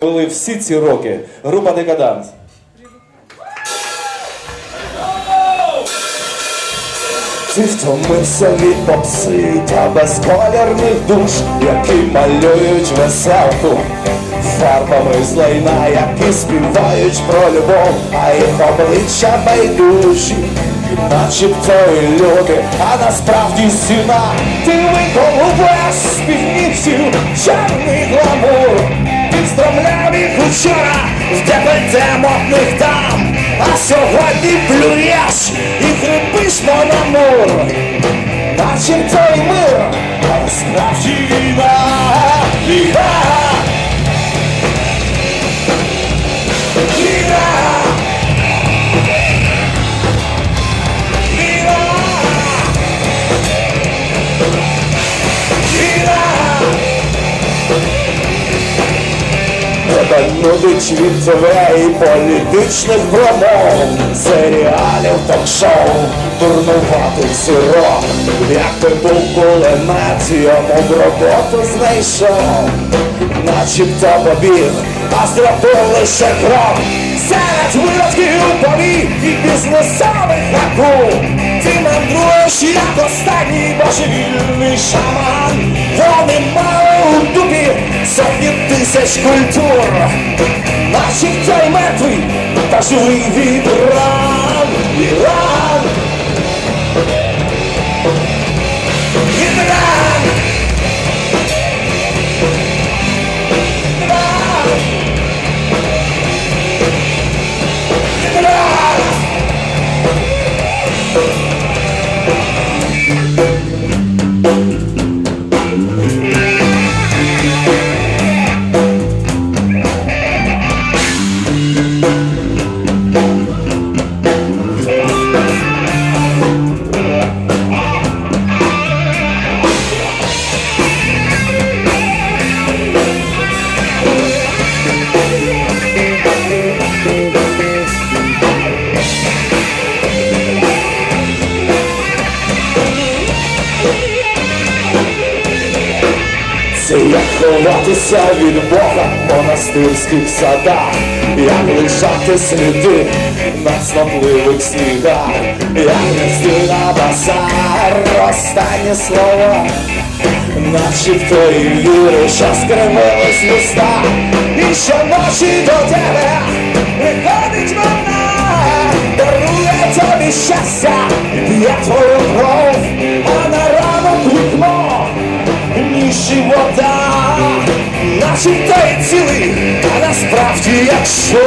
Були всі ці роки. Група Декаданс. Ти втомився від попси та безколірних душ, які малюють веселку фарбами з лайна, які співають про любов, а їх обличчя байдужі, начебто і люди, а насправді стіна. Ти виколупуєш співнівців, чорний декольте модних дам, а сьогодні плюєш і хрипиш на мур. Начебто й мир, а насправді Тебе нудить від ТВ і політичних промов, серіалів ток-шоу, дурнуватих зірок, як ти був кулемет, йому б роботу знайшов, начебто побіг, а зробив лише крок. Серед виродків повій і бізнесових акул Ти мандруєш як останній божевільний шаман. Вони мали у дубі сотні тисяч культур. Начебто й мертвий, та живий від Як ховатися від Бога в монастирських садах, як лишати сліди на цнотливих снігах, як нести на базар останні слова, начебто і віри, що скривились міста, і щоночі до тебе приходить вона, дарує тобі щастя, п'є твою наче цілий, а насправді якщо